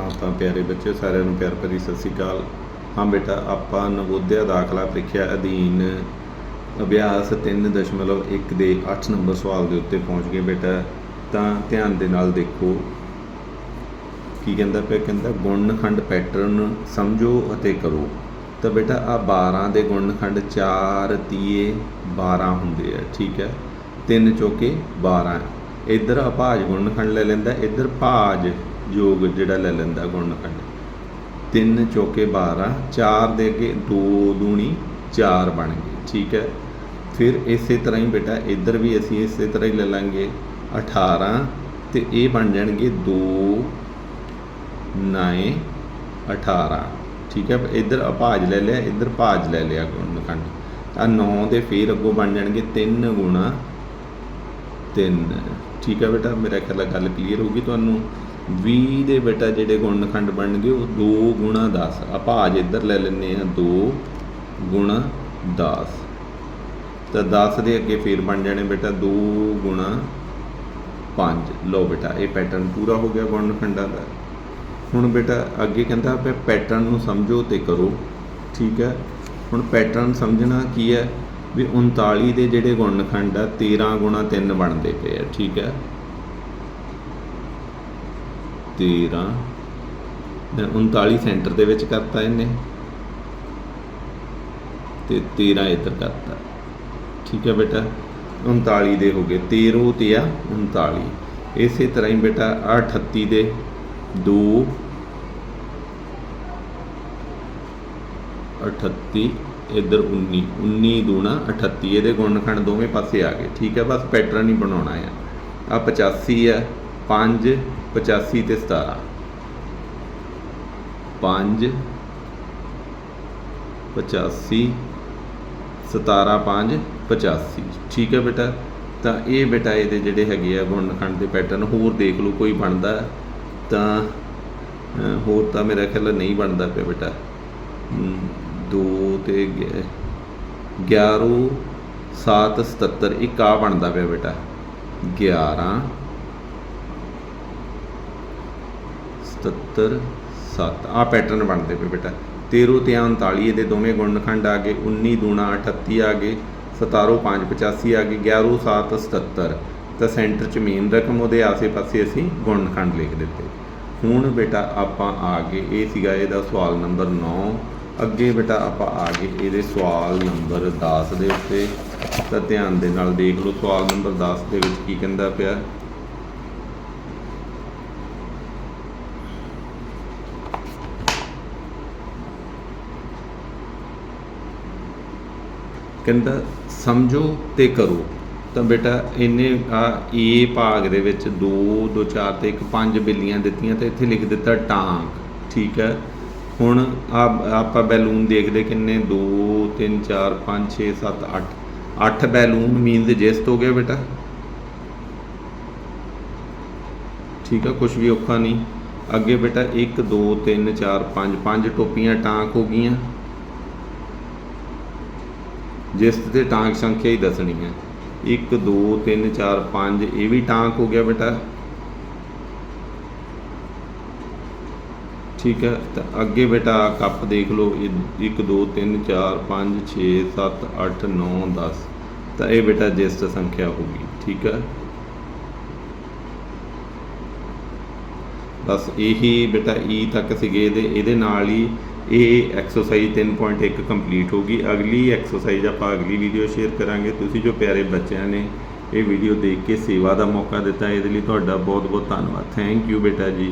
ਹਾਂ ਤਾਂ ਪਿਆਰੇ ਬੱਚੇ ਸਾਰਿਆਂ ਨੂੰ ਪਿਆਰ ਭਰੀ ਸਤਿ ਸ਼੍ਰੀ ਅਕਾਲ। ਹਾਂ ਬੇਟਾ, ਆਪਾਂ ਨਵੋਦਿਆ ਦਾਖਲਾ ਪ੍ਰੀਖਿਆ ਅਧੀਨ ਅਭਿਆਸ 3.1 ਦੇ 8 ਨੰਬਰ ਸਵਾਲ ਦੇ ਉੱਤੇ ਪਹੁੰਚ ਗਏ ਬੇਟਾ। ਤਾਂ ਧਿਆਨ ਦੇ ਨਾਲ ਦੇਖੋ। ਕੀ ਕਹਿੰਦਾ ਪਿਆ? ਕਹਿੰਦਾ, ਗੁਣਨਖੰਡ ਪੈਟਰਨ ਸਮਝੋ ਅਤੇ ਕਰੋ। ਤਾਂ ਬੇਟਾ ਆ 12 ਦੇ ਗੁਣਨਖੰਡ 4 ਤੀਏ 12 ਹੁੰਦੇ ਆ, ਠੀਕ ਹੈ? ਤਿੰਨ ਚੌਕੇ 12 ਇੱਧਰ ਅਭਾਜ ਗੁਣਨਖੰਡ ਲੈ ਲੈਂਦਾ, ਇੱਧਰ ਭਾਜ ਯੋਗ ਜਿਹੜਾ ਲੈ ਲੈਂਦਾ ਗੁਣਨਖੰਡ ਤਿੰਨ ਚੌਕੇ 12 4 ਦੇ ਅੱਗੇ 2 ਦੂਣੀ 4 ਬਣ ਗਏ, ਠੀਕ ਹੈ? ਫਿਰ ਇਸੇ ਤਰ੍ਹਾਂ ਹੀ ਬੇਟਾ, ਇੱਧਰ ਵੀ ਅਸੀਂ ਇਸੇ ਤਰ੍ਹਾਂ ਹੀ ਲੈ ਲਾਂਗੇ 18 ਤੇ ਇਹ ਬਣ ਜਾਣਗੇ 2 9 18 ਠੀਕ ਹੈ? ਇੱਧਰ ਅਭਾਜ ਲੈ ਲਿਆ, ਇੱਧਰ ਭਾਜ ਲੈ ਲਿਆ ਗੁਣਨਖੰਡ ਆ 9 ਦੇ ਫੇਰ ਅੱਗੋਂ ਬਣ ਜਾਣਗੇ 3 ਗੁਣਾ 3 ਠੀਕ ਹੈ ਬੇਟਾ? ਮੇਰਾ ਖਿਆਲ ਗੱਲ ਕਲੀਅਰ ਹੋਊਗੀ ਤੁਹਾਨੂੰ। 20 ਦੇ ਬੇਟਾ ਜਿਹੜੇ ਗੁਣਨਖੰਡ ਬਣਨਗੇ, ਉਹ 2 ਗੁਣਾ 10 ਅਭਾਜ ਇੱਧਰ ਲੈ ਲੈਂਦੇ ਆ 2 ਗੁਣਾ 10 ਤਾਂ 10 ਦੇ ਅੱਗੇ ਫੇਰ ਬਣ ਜਾਣੇ ਬੇਟਾ 2 ਗੁਣਾ 5 ਲਓ ਬੇਟਾ, ਇਹ ਪੈਟਰਨ ਪੂਰਾ ਹੋ ਗਿਆ ਗੁਣਨਖੰਡਾਂ ਦਾ। ਹੁਣ ਬੇਟਾ ਅੱਗੇ ਕਹਿੰਦਾ ਪਿਆ ਪੈਟਰਨ ਨੂੰ ਸਮਝੋ ਤੇ ਕਰੋ। ਠੀਕ ਹੈ? ਹੁਣ ਪੈਟਰਨ ਸਮਝਣਾ ਕੀ ਹੈ? ਵੀ 39 ਦੇ ਜਿਹੜੇ ਗੁਣਨਖੰਡ ਆ 13 ਗੁਣਾ 3 ਬਣਦੇ ਪਏ ਆ। ਠੀਕ ਹੈ? 13 ਤੇ 39 ਸੈਂਟਰ ਦੇ ਵਿੱਚ ਕਰਤਾ ਇਹਨੇ। ਤੇ 13 ਇੱਧਰ ਕਰਤਾ। ਠੀਕ ਹੈ ਬੇਟਾ? 39 ਦੇ ਹੋ ਗਏ। 13 ਤੇ ਆ 39 ਇਸੇ ਤਰ੍ਹਾਂ ਹੀ ਬੇਟਾ, ਆਹ 38 ਦੇ 2 38 ਇੱਧਰ 19 19 ਦੂਣਾ 38 ਇਹਦੇ ਗੁਣਨਖੰਡ ਦੋਵੇਂ ਪਾਸੇ ਆ ਗਏ। ਠੀਕ ਹੈ, ਬਸ ਪੈਟਰਨ ਹੀ ਬਣਾਉਣਾ ਆ। ਆ 85 ਹੈ 5 85 ਤੇ 17 5 85 17 5 85 ਠੀਕ ਹੈ ਬੇਟਾ? ਤਾਂ ਇਹ ਬੇਟਾ ਇਹਦੇ ਜਿਹੜੇ ਹੈਗੇ ਆ ਗੁਣਨਖੰਡ ਦੇ ਪੈਟਰਨ ਹੋਰ ਦੇਖ ਲਓ ਕੋਈ ਬਣਦਾ, ਤਾਂ ਹੋਰ ਤਾਂ ਮੇਰਾ ਖਿਆਲ ਨਹੀਂ ਬਣਦਾ ਪਿਆ ਬੇਟਾ। 2 ਤੇ 11 7 77 ਇੱਕ ਆ ਬਣਦਾ ਪਿਆ ਬੇਟਾ। 11 77 7 ਆ ਪੈਟਰਨ ਬਣਦੇ ਪਏ ਬੇਟਾ। 13 ਤੇ 39 ਇਹਦੇ ਦੋਵੇਂ ਗੁਣਨਖੰਡ ਆ ਗਏ। 19 ਦੂਣਾ 38 ਆ ਗਏ। 17 5 85 ਆ ਗਏ। 11 7 77 ਤਾਂ ਸੈਂਟਰ ਚ ਮੇਨ ਰਕਮ ਉਹਦੇ ਆਸੇ-ਪਾਸੇ ਅਸੀਂ ਗੁਣਨਖੰਡ ਲਿਖ ਦਿੱਤੇ। ਹੁਣ ਬੇਟਾ ਆਪਾਂ ਆ ਗਏ। ਇਹ ਸੀਗਾ ਇਹਦਾ ਸਵਾਲ ਨੰਬਰ 9 ਅੱਗੇ ਬੇਟਾ ਆਪਾਂ ਆ ਗਏ ਇਹਦੇ ਸਵਾਲ ਨੰਬਰ 10 ਦੇ ਉੱਤੇ। ਤਾਂ ਧਿਆਨ ਦੇ ਨਾਲ ਦੇਖ ਲਓ, ਸਵਾਲ ਨੰਬਰ 10 ਦੇ ਵਿੱਚ ਕੀ ਕਹਿੰਦਾ ਪਿਆ। ਕਹਿੰਦਾ, ਸਮਝੋ ਤੇ ਕਰੋ। ਤਾਂ ਬੇਟਾ ਇਹਨੇ ਆ ਏ ਭਾਗ ਦੇ ਵਿੱਚ 2 2 4 ਤੇ ਇੱਕ 5 ਬਿੱਲੀਆਂ ਦਿੱਤੀਆਂ ਤੇ ਇੱਥੇ ਲਿਖ ਦਿੱਤਾ ਟਾਂਕ, ਠੀਕ ਹੈ? ਹੁਣ ਆ ਆਪਾਂ ਬੈਲੂਨ ਦੇਖਦੇ ਕਿੰਨੇ? 2 3 4 5 6 7 8 8 ਬੈਲੂਨ ਮੀਨਸ ਜੈਸਟ ਹੋ ਗਿਆ ਬੇਟਾ। ਠੀਕ ਹੈ ਕੁਝ ਵੀ ਔਖਾ ਨਹੀਂ। ਅੱਗੇ ਬੇਟਾ 1 2 3 4 5 5 ਟੋਪੀਆਂ ਟਾਂਕ ਹੋ ਗਈਆਂ। ਜਿਸ ਤੇ ਟਾਂਕ ਸੰਖਿਆ ਹੀ ਦੱਸਣੀ ਹੈ। 1 2 3 4 5 ਇਹ ਵੀ ਟਾਂਕ ਹੋ ਗਿਆ ਬੇਟਾ। ਠੀਕ ਹੈ, ਤਾਂ ਅੱਗੇ ਬੇਟਾ ਕੱਪ ਦੇਖ ਲਓ। 1 2 3 4 5 6 7 8 9 10 ਤਾਂ ਇਹ ਬੇਟਾ ਜਿਸਟ ਸੰਖਿਆ ਹੋਗੀ ਠੀਕ ਹੈ। ਬਸ ਇਹੀ ਬੇਟਾ ਈ ਤੱਕ ਸੀਗੇ ਇਹਦੇ ਇਹਦੇ ਨਾਲ ਹੀ ਇਹ ਐਕਸਰਸਾਈਜ਼ 3.1 ਕੰਪਲੀਟ ਹੋ ਗਈ ਅਗਲੀ ਐਕਸਰਸਾਈਜ਼ ਆਪਾਂ ਅਗਲੀ ਵੀਡੀਓ ਸ਼ੇਅਰ ਕਰਾਂਗੇ। ਤੁਸੀਂ ਜੋ ਪਿਆਰੇ ਬੱਚਿਆਂ ਨੇ ਇਹ ਵੀਡੀਓ ਦੇਖ ਕੇ ਸੇਵਾ ਦਾ ਮੌਕਾ ਦਿੱਤਾ, ਇਹਦੇ ਲਈ ਤੁਹਾਡਾ ਬਹੁਤ ਬਹੁਤ ਧੰਨਵਾਦ। ਥੈਂਕ ਯੂ ਬੇਟਾ ਜੀ।